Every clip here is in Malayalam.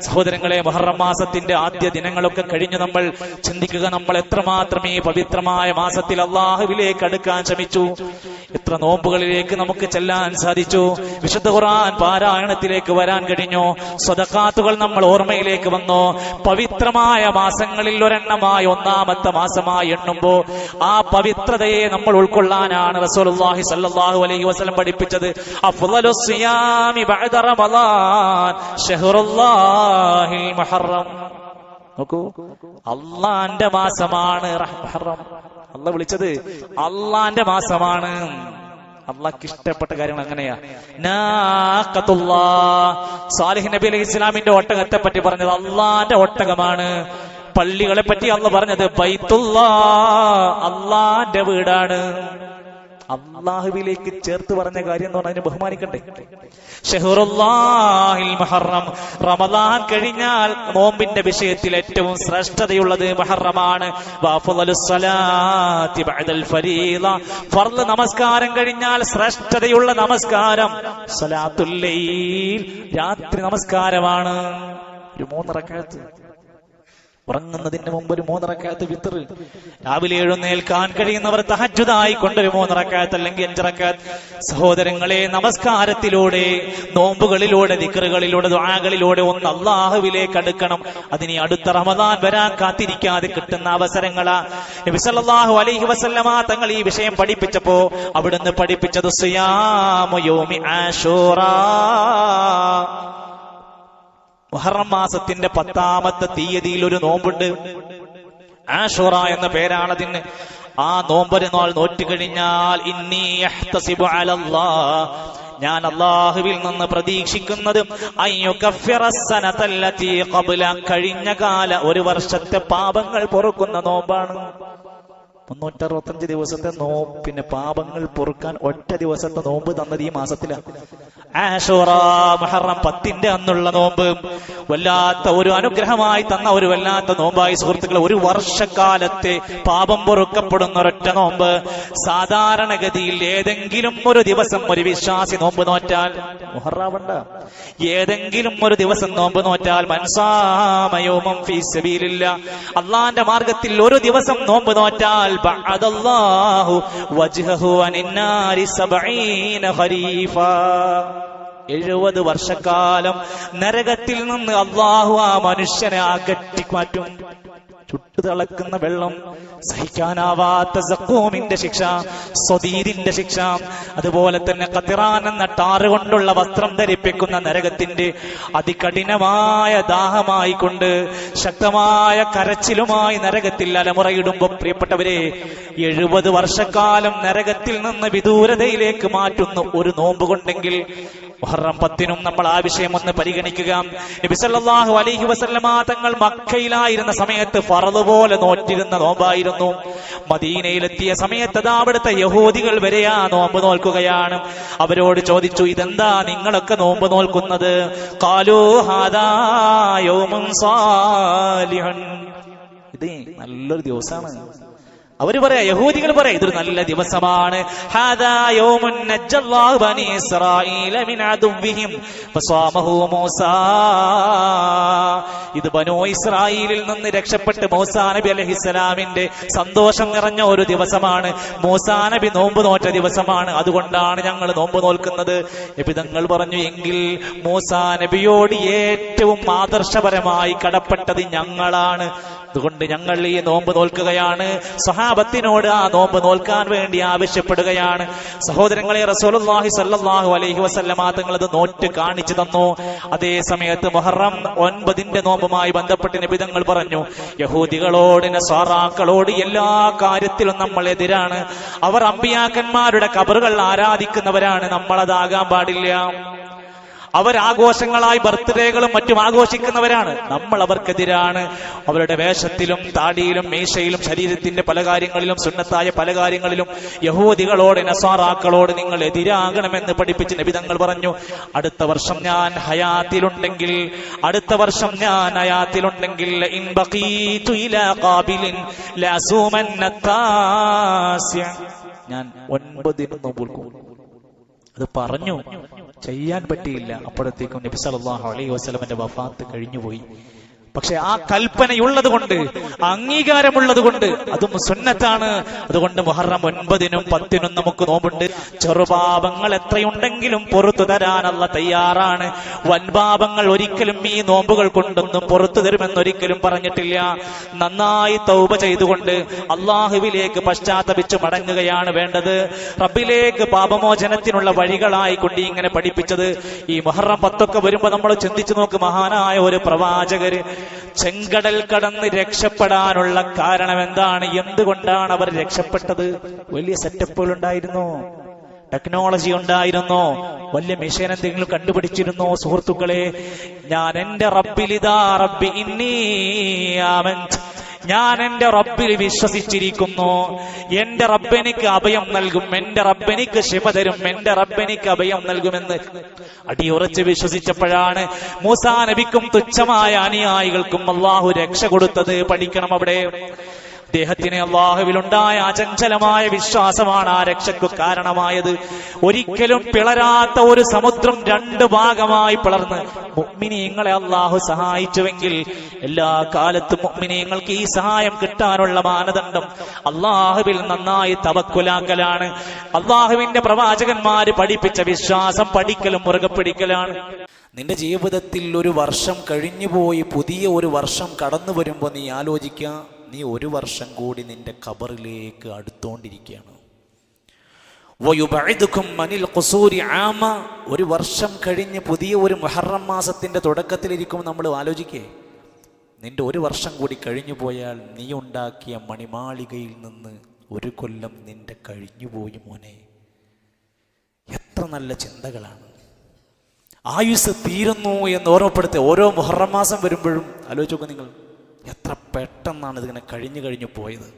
സഹോദരങ്ങളെ മൊഹറം മാസത്തിന്റെ ആദ്യ ദിനങ്ങളൊക്കെ കഴിഞ്ഞ് നമ്മൾ ചിന്തിക്കുക നമ്മൾ എത്രമാത്രം ഈ പവിത്രമായ മാസത്തിൽ അള്ളാഹുവിലേക്ക് അടുക്കാൻ ശ്രമിച്ചു. എത്ര നോമ്പുകളിലേക്ക് നമുക്ക് ചെല്ലാൻ സാധിച്ചു? വിശുദ്ധ ഖുർആൻ പാരായണത്തിലേക്ക് വരാൻ കഴിഞ്ഞു. സ്വതക്കാത്തുകൾ നമ്മൾ ഓർമ്മയിലേക്ക് വന്നു. പവിത്രമായ മാസങ്ങളിൽ ഒരെണ്ണമായി ഒന്നാമത്തെ മാസമായി എണ്ണുമ്പോൾ ആ പവിത്രതയെ നമ്മൾ ഉൾക്കൊള്ളാനാണ് റസൂലുള്ളാഹി സല്ലല്ലാഹു അലൈഹി വസല്ലം പഠിപ്പിച്ചത്. അഫ്ളലു സിയാമി ബഅദ റമളാൻ ഷഹ്റുല്ലാഹിൽ മുഹറം. നോക്കൂ. അള്ളാന്റെ മാസമാണ് അള്ള വിളിച്ചത് അള്ളാന്റെ മാസമാണ്. അള്ളാക്ക് ഇഷ്ടപ്പെട്ട കാര്യങ്ങൾ അങ്ങനെയാ. സാലിഹ് നബി അലൈഹി ഇസ്ലാമിന്റെ ഒട്ടകത്തെ പറ്റി പറഞ്ഞത് അള്ളാന്റെ ഒട്ടകമാണ്. പള്ളികളെ പറ്റി അള്ള പറഞ്ഞത് ബൈത്തുള്ള അള്ളാന്റെ വീടാണ്. അള്ളാഹുവിലേക്ക് ചേർത്ത് പറഞ്ഞ കാര്യം എന്ന് പറഞ്ഞാൽ ബഹുമാനിക്കണ്ടേ? മഹറം. റമദാൻ കഴിഞ്ഞാൽ നോമ്പിന്റെ വിഷയത്തിൽ ഏറ്റവും ശ്രേഷ്ഠതയുള്ളത് മഹറമാണ്. ഫർൾ നമസ്കാരം കഴിഞ്ഞാൽ ശ്രേഷ്ഠതയുള്ള നമസ്കാരം. സ്വലാത്തുൽ ലൈൽ. രാത്രി നമസ്കാരമാണ്. ഒരു മൂന്നിറക്കകത്ത് ഉറങ്ങുന്നതിന് മുമ്പ് ഒരു മൂന്നിറക്കാത്ത വിത്തർ രാവിലെ എഴുന്നേൽക്കാൻ കഴിയുന്നവർ തഹജുതായി കൊണ്ടൊരു മൂന്നിറക്കാത്ത അല്ലെങ്കിൽ അഞ്ചിറക്കാത്ത് സഹോദരങ്ങളെ നമസ്കാരത്തിലൂടെ നോമ്പുകളിലൂടെ ദിക്കറുകളിലൂടെ ദ്വാകളിലൂടെ ഒന്ന് അള്ളാഹുവിലേക്ക് അടുക്കണം. അതിനി അടുത്ത റമദാൻ വരാൻ കാത്തിരിക്കാതെ കിട്ടുന്ന അവസരങ്ങളാ. നബി സല്ലല്ലാഹു അലൈഹി വസല്ലമ തങ്ങൾ ഈ വിഷയം പഠിപ്പിച്ചപ്പോ അവിടുന്ന് പഠിപ്പിച്ചത് സുയാമയോമി യൗമി ആശൂറാ മുഹറം മാസത്തിന്റെ പത്താമത്തെ തീയതിയിൽ ഒരു നോമ്പുണ്ട്. ആഷുറ എന്ന പേരാണ് അതിന് ആ നോമ്പര് നാൾ നോറ്റ് കഴിഞ്ഞാൽ ഞാൻ അള്ളാഹുവിൽ നിന്ന് പ്രതീക്ഷിക്കുന്നത് കഴിഞ്ഞ കാല ഒരു വർഷത്തെ പാപങ്ങൾ പൊറുക്കുന്ന നോമ്പാണ്. മുന്നൂറ്ററുപത്തഞ്ച് ദിവസത്തെ നോ പിന്നെ പാപങ്ങൾ പൊറുക്കാൻ ഒറ്റ ദിവസത്തെ നോമ്പ് തന്നത് ഈ മാസത്തിലാണ്. പത്തിന്റെ അന്നുള്ള നോമ്പ്. വല്ലാത്ത ഒരു അനുഗ്രഹമായി തന്ന ഒരു വല്ലാത്ത നോമ്പായി സുഹൃത്തുക്കളെ ഒരു വർഷക്കാലത്തെ പാപം പൊറുക്കപ്പെടുന്ന ഒരൊറ്റ നോമ്പ്. സാധാരണഗതിയിൽ ഏതെങ്കിലും ഒരു ദിവസം ഒരു വിശ്വാസി നോമ്പ് നോറ്റാൽ മുഹറാവണ്ട ഏതെങ്കിലും ഒരു ദിവസം നോമ്പ് നോറ്റാൽ മനസാമയോമം ഫീസബീലില്ല അള്ളാന്റെ മാർഗത്തിൽ ഒരു ദിവസം നോമ്പ് നോറ്റാൽ എഴുപത് വർഷക്കാലം നരകത്തിൽ നിന്ന് അള്ളാഹു ആ മനുഷ്യനെ അകറ്റി മാറ്റും. ചുട്ടു തിളക്കുന്ന വെള്ളം സഹിക്കാനാവാത്ത സക്കൂമിന്റെ ശിക്ഷ സ്വതീരിന്റെ ശിക്ഷ അതുപോലെ തന്നെ കത്തിറാൻ എന്ന ടാറ് കൊണ്ടുള്ള വസ്ത്രം ധരിപ്പിക്കുന്ന നരകത്തിന്റെ അതികഠിനമായ ദാഹമായിക്കൊണ്ട് ശക്തമായ കരച്ചിലുമായി നരകത്തിൽ അലമുറയിടുമ്പോ പ്രിയപ്പെട്ടവരെ എഴുപത് വർഷക്കാലം നരകത്തിൽ നിന്ന് വിദൂരതയിലേക്ക് മാറ്റുന്ന ഒരു നോമ്പ് കൊണ്ടെങ്കിൽ മുഹറം പത്തിനും നമ്മൾ ആ വിഷയം ഒന്ന് പരിഗണിക്കുക. നബി സല്ലല്ലാഹു അലൈഹി വസല്ലമ തങ്ങൾ മക്കയിലായിരുന്ന സമയത്ത് ഫറദ് പോലെ നോറ്റിരുന്ന നോമ്പായിരുന്നു. മദീനയിലെത്തിയ സമയത്ത് അതാ അവിടുത്തെ യഹൂദികൾ വരെയാ നോമ്പ് നോൽക്കുകയാണ്. അവരോട് ചോദിച്ചു ഇതെന്താ നിങ്ങളൊക്കെ നോമ്പ് നോൽക്കുന്നത്? കാലോ ഹാദാ ഇത് നല്ലൊരു ദിവസമാണ് അവർ പറയാ യഹൂദികൾ പറയാ ഇതൊരു നല്ല ദിവസമാണ്. ഇത് ബനോ ഇസ്രായേലിൽ നിന്ന് രക്ഷപ്പെട്ട് മൂസാ നബി അലൈഹിസ്സലാമിന്റെ സന്തോഷം നിറഞ്ഞ ഒരു ദിവസമാണ്. മൂസാ നബി നോമ്പ് നോറ്റ ദിവസമാണ്. അതുകൊണ്ടാണ് ഞങ്ങൾ നോമ്പ് നോൽക്കുന്നത്. നബിതങ്ങൾ പറഞ്ഞു എങ്കിൽ മൂസാ നബിയോട് ഏറ്റവും ആദർശപരമായി കടപ്പെട്ടത് ഞങ്ങളാണ്. അതുകൊണ്ട് ഞങ്ങൾ ഈ നോമ്പ് നോൽക്കുകയാണ്. സ്വഹാബത്തിനോട് ആ നോമ്പ് നോൽക്കാൻ വേണ്ടി ആവശ്യപ്പെടുകയാണ്. സഹോദരങ്ങളെ റസൂലുള്ളാഹി സ്വല്ലല്ലാഹു അലൈഹി വസല്ലമ തങ്ങൾ അത് നോറ്റ് കാണിച്ചു തന്നു. അതേ സമയത്ത് മുഹറം ഒൻപതിന്റെ നോമ്പുമായി ബന്ധപ്പെട്ട് നിബിതങ്ങൾ പറഞ്ഞു യഹൂദികളോട് നസ്വാറാക്കളോട് എല്ലാ കാര്യത്തിലും നമ്മൾ എതിരാണ്. അവർ അമ്പിയാക്കന്മാരുടെ കബറുകൾ ആരാധിക്കുന്നവരാണ്. നമ്മളതാകാൻ പാടില്ല. അവർ ആഘോഷങ്ങളായി ബർത്ത്ഡേകളും മറ്റും ആഘോഷിക്കുന്നവരാണ്. നമ്മൾ അവർക്കെതിരാണ്. അവരുടെ വേഷത്തിലും താടിയിലും മീശയിലും ശരീരത്തിന്റെ പല കാര്യങ്ങളിലും സുന്നത്തായ പല കാര്യങ്ങളിലും യഹൂദികളോട് നസാറാക്കളോട് നിങ്ങൾ എതിരാകണമെന്ന് പഠിപ്പിച്ച് നബിതങ്ങൾ പറഞ്ഞു അടുത്ത വർഷം ഞാൻ ഹയാത്തിലുണ്ടെങ്കിൽ അടുത്ത വർഷം ഞാൻ ഹയാത്തിലുണ്ടെങ്കിൽ ഞാൻ ഒൻപതിന് അത് പറഞ്ഞു. ചെയ്യാൻ പറ്റിയില്ല. അപ്പോഴത്തേക്കും നബി സല്ലല്ലാഹു അലൈഹി വസ്ലമന്റെ വഫാത്ത് കഴിഞ്ഞുപോയി. പക്ഷെ ആ കൽപ്പനയുള്ളത് കൊണ്ട് അംഗീകാരമുള്ളത് കൊണ്ട് അതും സുന്നത്താണ്. അതുകൊണ്ട് മുഹറം ഒൻപതിനും പത്തിനും നമുക്ക് നോമ്പുണ്ട്. ചെറുപാപങ്ങൾ എത്രയുണ്ടെങ്കിലും പുറത്തു തരാനുള്ള തയ്യാറാണ്. വൻപാപങ്ങൾ ഒരിക്കലും ഈ നോമ്പുകൾ കൊണ്ടൊന്നും പുറത്തു തരുമെന്നൊരിക്കലും പറഞ്ഞിട്ടില്ല. നന്നായി തൗപ ചെയ്തുകൊണ്ട് അള്ളാഹുവിലേക്ക് പശ്ചാത്തപിച്ച് മടങ്ങുകയാണ് വേണ്ടത്. റബ്ബിലേക്ക് പാപമോചനത്തിനുള്ള വഴികളായി കൊണ്ട് ഇങ്ങനെ പഠിപ്പിച്ചത്. ഈ മുഹറം പത്തൊക്കെ വരുമ്പോ നമ്മൾ ചിന്തിച്ചു നോക്ക് മഹാനായ ഒരു പ്രവാചകര് ചെങ്കടൽ കടന്ന് രക്ഷപ്പെടാനുള്ള കാരണം എന്താണ് എന്തുകൊണ്ടാണ് അവർ രക്ഷപ്പെട്ടത്? വലിയ സെറ്റപ്പുകൾ ഉണ്ടായിരുന്നു ടെക്നോളജി ഉണ്ടായിരുന്നോ. വലിയ മെഷീൻ എന്തെങ്കിലും കണ്ടുപിടിച്ചിരുന്നോ? സുഹൃത്തുക്കളെ ഞാൻ എന്റെ റബ്ബിലിതാ റബ്ബി ഇന്നീ. ഞാൻ എന്റെ റബ്ബിൽ വിശ്വസിച്ചിരിക്കുന്നു. എന്റെ റബ്ബെനിക്ക് അഭയം നൽകും എന്റെ റബ്ബെനിക്ക് ശിവ തരും എന്റെ റബ്ബെനിക്ക് അഭയം നൽകുമെന്ന് അടിയുറച്ച് വിശ്വസിച്ചപ്പോഴാണ് മൂസാ നബിക്കും തുച്ഛമായ അനുയായികൾക്കും അള്ളാഹു രക്ഷ കൊടുത്തത്. പഠിക്കണം അവിടെ. അദ്ദേഹത്തിന് അള്ളാഹുവിലുണ്ടായ അചഞ്ചലമായ വിശ്വാസമാണ് ആ രക്ഷയ്ക്ക് കാരണമായത്. ഒരിക്കലും പിളരാത്ത ഒരു സമുദ്രം രണ്ട് ഭാഗമായി പിളർന്ന്. മുഗ്മിനീങ്ങളെ അള്ളാഹു സഹായിച്ചുവെങ്കിൽ എല്ലാ കാലത്തും മുഗ്മിനീങ്ങൾക്ക് ഈ സഹായം കിട്ടാനുള്ള മാനദണ്ഡം അള്ളാഹുവിൽ നന്നായി തവക്കുലാക്കലാണ്. അള്ളാഹുവിന്റെ പ്രവാചകന്മാര് പഠിപ്പിച്ച വിശ്വാസം പഠിക്കലും മുറുകെ പിടിക്കലാണ് നിന്റെ ജീവിതത്തിൽ ഒരു വർഷം കഴിഞ്ഞുപോയി പുതിയ ഒരു വർഷം കടന്നു വരുമ്പോൾ നീ ആലോചിക്കുക നീ ഒരു വർഷം കൂടി നിന്റെ ഖബറിലേക്ക് അടുത്തോണ്ടിരിക്കുകയാണ്. മനിൽ കുസൂരി ആമ ഒരു വർഷം കഴിഞ്ഞ് പുതിയ ഒരു മുഹറം മാസത്തിന്റെ തുടക്കത്തിലിരിക്കും നമ്മൾ ആലോചിക്കേ നിന്റെ ഒരു വർഷം കൂടി കഴിഞ്ഞു പോയാൽ നീ ഉണ്ടാക്കിയ മണിമാളികയിൽ നിന്ന് ഒരു കൊല്ലം നിന്റെ കഴിഞ്ഞുപോയി മോനെ. എത്ര നല്ല ചിന്തകളാണ്. ആയുസ് തീരുന്നു എന്ന് ഓർമ്മപ്പെടുത്തി ഓരോ മുഹറം മാസം വരുമ്പോഴും ആലോചിച്ചു നിങ്ങൾ. എത്ര പെട്ടെന്നാണ് ഇതിങ്ങനെ കഴിഞ്ഞു കഴിഞ്ഞു പോയത്.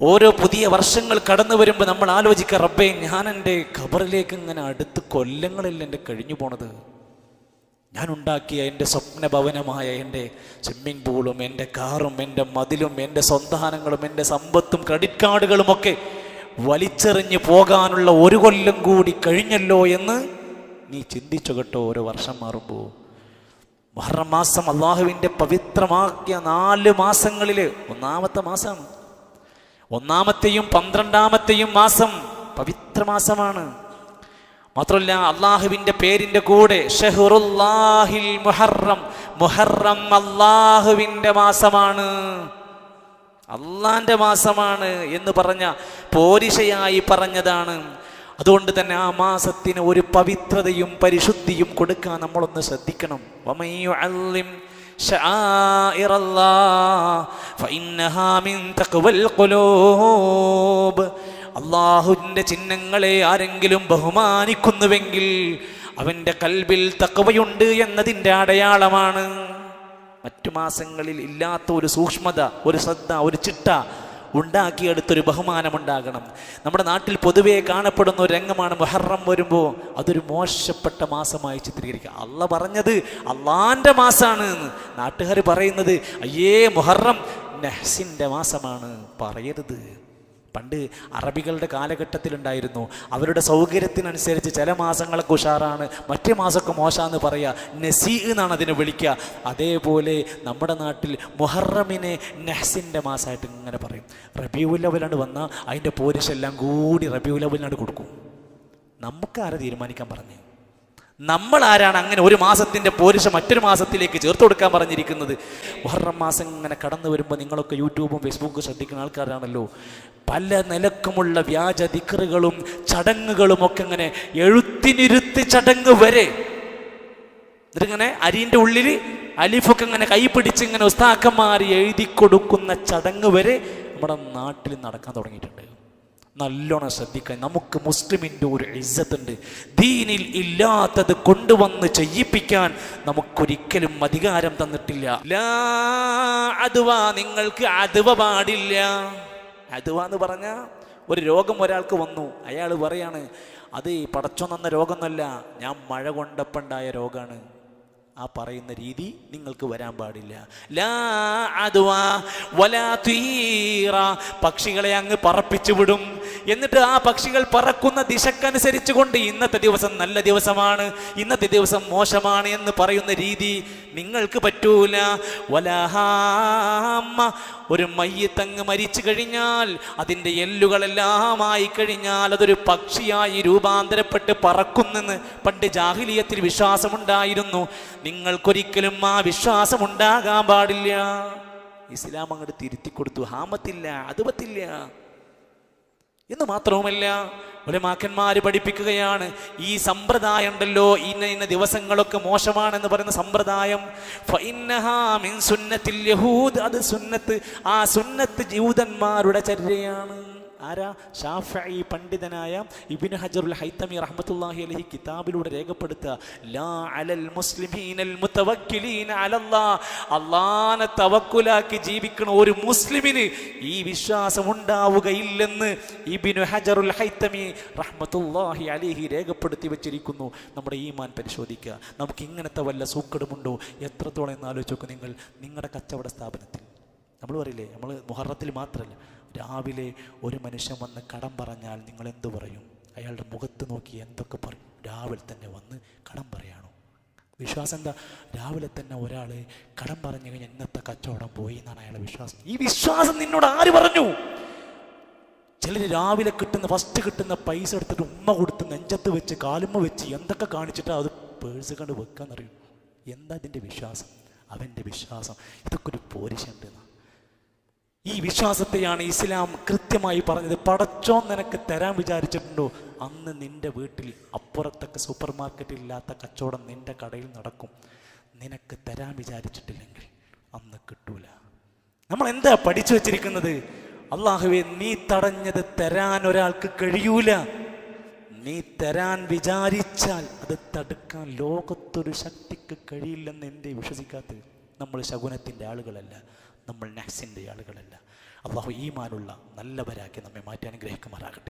ഓരോ പുതിയ വർഷങ്ങൾ കടന്നു വരുമ്പോൾ നമ്മൾ ആലോചിക്കുക റബ്ബേ ഞാൻ എന്റെ ഖബറിലേക്ക് ഇങ്ങനെ അടുത്ത് കൊല്ലങ്ങളിൽ എന്റെ കഴിഞ്ഞു പോണത്. ഞാൻ ഉണ്ടാക്കിയ എന്റെ സ്വപ്ന ഭവനമായ എന്റെ സ്വിമ്മിംഗ് പൂളും എന്റെ കാറും എന്റെ മതിലും എന്റെ സന്താനങ്ങളും എന്റെ സമ്പത്തും ക്രെഡിറ്റ് കാർഡുകളുമൊക്കെ വലിച്ചെറിഞ്ഞ് പോകാനുള്ള ഒരു കൊല്ലം കൂടി കഴിഞ്ഞല്ലോ എന്ന് നീ ചിന്തിച്ചു കേട്ടോ? ഓരോ വർഷം മാറുമ്പോൾ മുഹറം മാസം അള്ളാഹുവിന്റെ പവിത്രമാക്കിയ നാല് മാസങ്ങളിൽ ഒന്നാമത്തെ മാസമാണ് ഒന്നാമത്തെയും പന്ത്രണ്ടാമത്തെയും മാസം പവിത്ര മാസമാണ്. മാത്രമല്ല അള്ളാഹുവിന്റെ പേരിന്റെ കൂടെ ഷെഹുറുല്ലാഹിൽ മുഹറം മുഹറം അള്ളാഹുവിന്റെ മാസമാണ്. അള്ളാന്റെ മാസമാണ് എന്ന് പറഞ്ഞ പോരിഷയായി പറഞ്ഞതാണ്. അതുകൊണ്ട് തന്നെ ആ മാസത്തിന് ഒരു പവിത്രതയും പരിശുദ്ധിയും കൊടുക്കാൻ നമ്മളൊന്ന് ശ്രദ്ധിക്കണം വമൻ യുഅല്ലിം شعائر الله فإنها من تقوى القلوب അള്ളാഹുവിൻ്റെ ചിഹ്നങ്ങളെ ആരെങ്കിലും ബഹുമാനിക്കുന്നുവെങ്കിൽ അവൻ്റെ കൽബിൽ തക്കവയുണ്ട് എന്നതിൻ്റെ അടയാളമാണ് മറ്റു മാസങ്ങളിൽ ഇല്ലാത്ത ഒരു സൂക്ഷ്മത ഒരു ശ്രദ്ധ ഒരു ചിട്ട ഉണ്ടാക്കിയെടുത്തൊരു ബഹുമാനമുണ്ടാകണം. നമ്മുടെ നാട്ടിൽ പൊതുവേ കാണപ്പെടുന്ന ഒരു രംഗമാണ് മുഹറം വരുമ്പോൾ അതൊരു മോശപ്പെട്ട മാസമായി ചിത്രീകരിക്കുക. അള്ള പറഞ്ഞത് അള്ളാന്റെ മാസമാണ് എന്ന് നാട്ടുകാർ പറയുന്നത് അയ്യേ മുഹറം നെഹ്സിന്റെ മാസമാണ്. പറയരുത്. പണ്ട് അറബികളുടെ കാലഘട്ടത്തിലുണ്ടായിരുന്നു. അവരുടെ സൗകര്യത്തിനനുസരിച്ച് ചില മാസങ്ങളൊക്കെ ഉഷാറാണ് മറ്റേ മാസമൊക്കെ മോശമെന്ന് പറയുക നസീ എന്നാണ് അതിനെ വിളിക്കുക. അതേപോലെ നമ്മുടെ നാട്ടിൽ മുഹറമിനെ നെഹ്സിന്റെ മാസമായിട്ട് ഇങ്ങനെ പറയും. റബിയുല്ലവലാണ് വന്നാൽ അതിന്റെ പോരിശെല്ലാം കൂടി റബിയുല്ലവലിനാണ് കൊടുക്കും. നമുക്കാരെ തീരുമാനിക്കാൻ പറഞ്ഞു? നമ്മൾ ആരാണ് അങ്ങനെ ഒരു മാസത്തിന്റെ പോരിശ മറ്റൊരു മാസത്തിലേക്ക് ചേർത്ത് കൊടുക്കാൻ പറഞ്ഞിരിക്കുന്നത്? മുഹറം മാസം ഇങ്ങനെ കടന്നു വരുമ്പോൾ നിങ്ങളൊക്കെ യൂട്യൂബും ഫേസ്ബുക്കും ശ്രദ്ധിക്കുന്ന ആൾക്കാരാണല്ലോ. പല നിലക്കുമുള്ള വ്യാജ ദിക്കറുകളും ചടങ്ങുകളും ഒക്കെ ഇങ്ങനെ എഴുത്തിനിരുത്തി ചടങ്ങ് വരെ. ഇതിങ്ങനെ അരിന്റെ ഉള്ളിൽ അലിഫൊക്കെ ഇങ്ങനെ കൈ പിടിച്ച് ഇങ്ങനെ ഉസ്താക്കന്മാർ എഴുതി കൊടുക്കുന്ന ചടങ്ങ് വരെ നമ്മുടെ നാട്ടിൽ നടക്കാൻ തുടങ്ങിയിട്ടുണ്ട്. നല്ലോണം ശ്രദ്ധിക്കാൻ നമുക്ക് മുസ്ലിമിന്റെ ഒരു ഇജ്ജത്തുണ്ട്. ദീനിൽ ഇല്ലാത്തത് കൊണ്ടുവന്ന് ചെയ്യിപ്പിക്കാൻ നമുക്കൊരിക്കലും അധികാരം തന്നിട്ടില്ല. ലാ അതുവ നിങ്ങൾക്ക് അതുവ പാടില്ല. അതുവ എന്ന് പറഞ്ഞ ഒരു രോഗം ഒരാൾക്ക് വന്നു. അയാൾ പറയാണ് അത് പടച്ചോ നന്ന രോഗമൊന്നുമല്ല ഞാൻ മഴ കൊണ്ടപ്പുണ്ടായ രോഗമാണ്. ആ പറയുന്ന രീതി നിങ്ങൾക്ക് വരാൻ പാടില്ല. ലാ പക്ഷികളെ അങ്ങ് പറപ്പിച്ചു വിടും. എന്നിട്ട് ആ പക്ഷികൾ പറക്കുന്ന ദിശക്കനുസരിച്ച് കൊണ്ട് ഇന്നത്തെ ദിവസം നല്ല ദിവസമാണ് ഇന്നത്തെ ദിവസം മോശമാണ് എന്ന് പറയുന്ന രീതി നിങ്ങൾക്ക് പറ്റൂല. വലഹാമ്മ ഒരു മയ്യത്തങ്ങ് മരിച്ചു കഴിഞ്ഞാൽ അതിന്റെ എല്ലുകളെല്ലാം ആയി കഴിഞ്ഞാൽ അതൊരു പക്ഷിയായി രൂപാന്തരപ്പെട്ട് പറക്കുന്നെന്ന് പണ്ട് ജാഹിലിയത്തിൽ വിശ്വാസമുണ്ടായിരുന്നു. നിങ്ങൾക്കൊരിക്കലും ആ വിശ്വാസം ഉണ്ടാകാൻ പാടില്ല. ഇസ്ലാം അങ്ങോട്ട് തിരുത്തി കൊടുത്തു. ഹാമത്തില്ല അതുപത്തില്ല എന്ന് മാത്രവുമല്ല ഒരുമാക്കന്മാര് പഠിപ്പിക്കുകയാണ് ഈ സമ്പ്രദായം ഉണ്ടല്ലോ ഇന്ന ഇന്ന ദിവസങ്ങളൊക്കെ മോശമാണെന്ന് പറയുന്ന സമ്പ്രദായം. അത് സുന്നത്ത് ആ സുന്നത്ത് ജൂതന്മാരുടെ ചര്യയാണ്. ആരാ? ഷാഫി പണ്ഡിതനായ ഇബിൻ ഹജറുൽ ഹൈത്തമി റഹ്മത്തുള്ളാഹി അലഹി കിതാബിലൂടെ രേഖപ്പെടുത്തുക. ലാ അലൽ മുസ്ലിമീനൽ മുതവക്കിലീന അലല്ലാ. അള്ളാനെ തവക്കുലാക്കി ജീവിക്കണ ഒരു മുസ്ലിമിന് ഈ വിശ്വാസം ഉണ്ടാവുകയില്ലെന്ന് ഇബിനു ഹജറുൽ ഹൈത്തമി റഹ്മത്തുള്ളാഹി അലൈഹി രേഖപ്പെടുത്തി വെച്ചിരിക്കുന്നു. നമ്മുടെ ഈമാൻ പരിശോധിക്കുക. നമുക്ക് ഇങ്ങനത്തെ വല്ല സൂക്കടുമുണ്ടോ? എത്രത്തോളം എന്ന് ആലോചിച്ചു നിങ്ങൾ. നിങ്ങളുടെ കച്ചവട സ്ഥാപനത്തിൽ. നമ്മൾ പറയില്ലേ? നമ്മൾ മുഹറത്തിൽ മാത്രമല്ല രാവിലെ ഒരു മനുഷ്യൻ വന്ന് കടം പറഞ്ഞാൽ നിങ്ങൾ എന്തു പറയും? അയാളുടെ മുഖത്ത് നോക്കി എന്തൊക്കെ പറയും? രാവിലെ തന്നെ വന്ന് കടം പറയാണോ. വിശ്വാസം എന്താ? രാവിലെ തന്നെ ഒരാൾ കടം പറഞ്ഞു കഴിഞ്ഞാൽ ഇന്നത്തെ കച്ചവടം പോയി എന്നാണ് അയാളുടെ വിശ്വാസം. ഈ വിശ്വാസം നിന്നോട് ആര് പറഞ്ഞു? ചിലർ രാവിലെ കിട്ടുന്ന ഫസ്റ്റ് കിട്ടുന്ന പൈസ എടുത്തിട്ട് ഉമ്മ കൊടുത്ത് നെഞ്ചത്ത് വെച്ച് കാലുമ്മ വെച്ച് എന്തൊക്കെ കാണിച്ചിട്ട് അത് പേഴ്സ് കണ്ട് വെക്കാന്നറിയും? എന്താ അതിന്റെ വിശ്വാസം? അവന്റെ വിശ്വാസം. ഇതൊക്കെ ഒരു പോരിശുണ്ട്. ഈ വിശ്വാസത്തെയാണ് ഇസ്ലാം കൃത്യമായി പറഞ്ഞത്. പടച്ചോ നിനക്ക് തരാൻ വിചാരിച്ചിട്ടുണ്ടോ? അന്ന് നിന്റെ വീട്ടിൽ അപ്പുറത്തൊക്കെ സൂപ്പർ മാർക്കറ്റിൽ ഇല്ലാത്ത കച്ചവടം നിന്റെ കടയിൽ നടക്കും. നിനക്ക് തരാൻ വിചാരിച്ചിട്ടില്ലെങ്കിൽ അന്ന് കിട്ടൂല. നമ്മൾ എന്താ പഠിച്ചു വെച്ചിരിക്കുന്നത്? അള്ളാഹുവെ നീ തടഞ്ഞത് തരാൻ ഒരാൾക്ക് കഴിയൂല. നീ തരാൻ വിചാരിച്ചാൽ അത് തടുക്കാൻ ലോകത്തൊരു ശക്തിക്ക് കഴിയില്ലെന്ന് എന്തേ വിശ്വസിക്കാത്തത്? നമ്മൾ ശകുനത്തിന്റെ ആളുകളല്ല. നമ്മൾ നാക്സിന്റെ ആളുകളല്ല. അള്ളാഹു ഈമാനുള്ള നല്ലവരാക്കി നമ്മെ മാറ്റി അനുഗ്രഹിക്കുമാറാകട്ടെ.